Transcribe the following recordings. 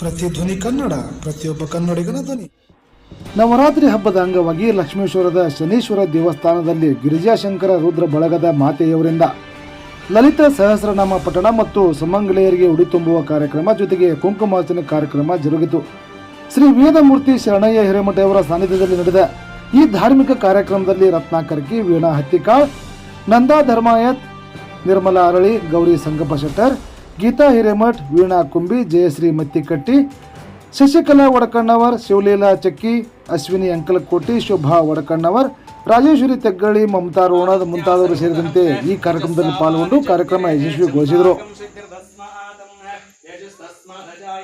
ಪ್ರತಿಧ್ವನಿ ಕನ್ನಡ, ಪ್ರತಿಯೊಬ್ಬ ಕನ್ನಡಿಗನ ಧ್ವನಿ. ನವರಾತ್ರಿ ಹಬ್ಬದ ಅಂಗವಾಗಿ ಲಕ್ಷ್ಮೇಶ್ವರದ ಶನೀಶ್ವರ ದೇವಸ್ಥಾನದಲ್ಲಿ ಗಿರಿಜಾಶಂಕರ ರುದ್ರ ಬಳಗದ ಮಾತೆಯವರಿಂದ ಲಲಿತ ಸಹಸ್ರನಾಮ ಪಠಣ ಮತ್ತು ಸುಮಂಗಲೆಯರಿಗೆ ಉಡಿ ತುಂಬುವ ಕಾರ್ಯಕ್ರಮ ಜೊತೆಗೆ ಕುಂಕುಮಾರ್ಚನೆ ಕಾರ್ಯಕ್ರಮ ಜರುಗಿತು. ಶ್ರೀ ವೇದಮೂರ್ತಿ ಶರಣಯ್ಯ ಹಿರೇಮಠಯವರ ಸಾನ್ನಿಧ್ಯದಲ್ಲಿ ನಡೆದ ಈ ಧಾರ್ಮಿಕ ಕಾರ್ಯಕ್ರಮದಲ್ಲಿ ರತ್ನಾಕರ್ಕಿ ವೀಣಾ ಹತ್ತಿಕಾಳ್ ನಂದಾ ಧರ್ಮಾಯತ್ ನಿರ್ಮಲಾ ಅರಳಿ, ಗೌರಿ ಸಂಗಪ್ಪ ಶೆಟ್ಟರ್ ಗೀತಾ ಹಿರೇಮಠ್, ವೀಣಾ ಕುಂಬಿ, ಜಯಶ್ರೀ ಮತ್ತಿಕಟ್ಟಿ, ಶಶಿಕಲಾ ಒಡಕಣ್ಣವರ್ ಶಿವಲೀಲಾ ಚಕ್ಕಿ, ಅಶ್ವಿನಿ ಅಂಕಲಕೋಟಿ, ಶೋಭಾ ಒಡಕಣ್ಣವರ್ ರಾಜೇಶ್ವರಿ ತೆಗ್ಗಳಿ ಮಮತಾ ರೋಣದ ಮುಂತಾದವರು ಸೇರಿದಂತೆ ಈ ಕಾರ್ಯಕ್ರಮದಲ್ಲಿ ಪಾಲ್ಗೊಂಡು ಕಾರ್ಯಕ್ರಮ ಯಶಸ್ವಿಗೊಳಿಸಿದರು.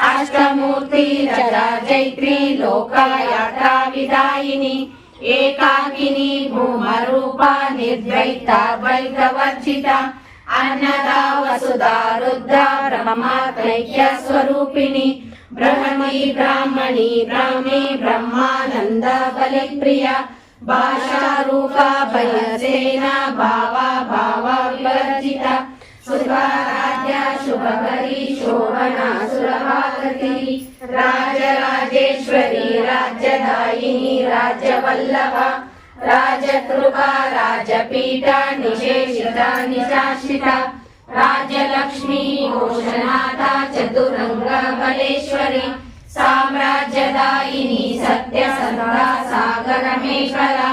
अष्टमूर्ति जरा जैत्री लोकायात्रा विदायिनी एकाकिनी भूमरूपा निर्द्वैताद्वैतवर्जिता अन्नदा वसुधा रुद्रा ब्रह्मात्रैक्य स्वरूपिणी, ब्रह्मणी ब्राह्मणी ब्राह्मी ब्रह्मानन्द बलिप्रिया, भाषारूपा भयसेना भावा भावा विवर्जिता शोभना सुरभागती। राजराजेश्वरी राजकृपा राजपीठा निशेषिता निशासिता। राज्यलक्ष्मी घोषनाथा चतुरङ्ग बलेश्वरी। साम्राज्यदायिनी सत्यसन्धा सागरमेखला।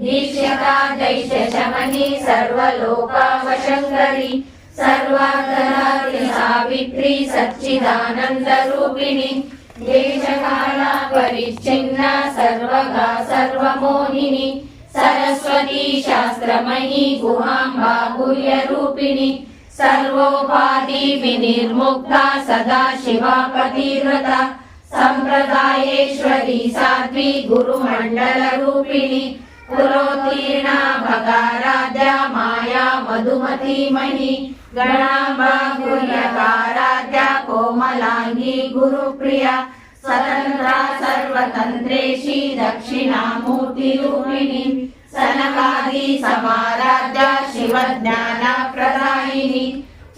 दीक्षिता दैत्यशमनी सर्वलोकावशङ्करी सर्वार्थरात्रि सावित्री सच्चिदानन्दरूपिणी देशकाला परिच्छिन्ना सर्वगा सर्वमोहिनी सरस्वती शास्त्रमयी गुहाम्बा गुह्यरूपिणी सर्वोपाधि विनिर्मुक्ता सदा शिवा पतिव्रता सम्प्रदायेश्वरी साध्वी गुरुमण्डलरूपिणी माया गणाम्बा गुह्यकाराध्या कोमलाङ्गी गुरुप्रिया। स्वतन्त्रा सर्वतन्त्रेशी दक्षिणामूर्तिरूपिणी। सनकादि समाराध्या शिवज्ञानप्रदायिनी।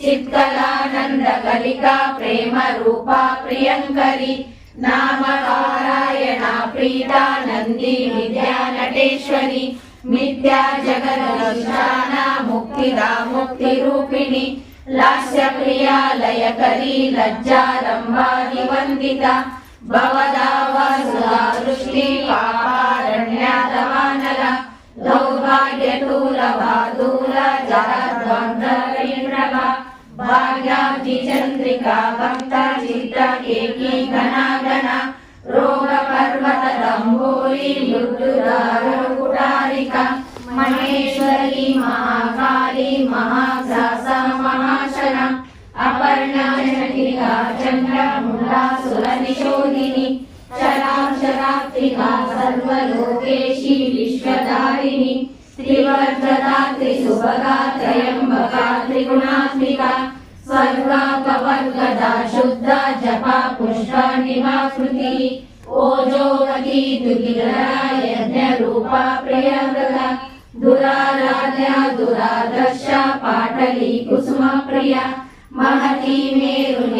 चित्कलानन्दकलिका प्रेमरूपा प्रियङ्करी नामकारायणा प्रीता नन्दी विद्यानटेश्वरी मिथ्या जगदधिष्ठाना मुक्तिदा मुक्तिरूपिणी लास्यप्रिया लयकरी लज्जारम्भादिवन्दिता भवदा जगद्वन्द्रवीण्रवा भाग्याब्धिचन्द्रिका भक्ता चित्तकेकी गौरी मृत्युदार कुटारिका महेश्वरी महाकाली महासासा महाशना अपर्णा शटिका चन्द्रमुण्डा सुरनिशोधिनी शराक्षरात्रिका सर्वलोकेशी विश्वधारिणी त्रिवर्धदा त्रिसुभगा त्रयम्बका त्रिगुणात्मिका स्वर्गा कवर्गदा शुद्धा जपा पुष्पा निमाकृतिः ओजोवती दुर्गिरा यज्ञरूपा प्रियव्रता दुराराध्या दुरादर्शा पाटली कुसुमप्रिया महती मेरुनिलया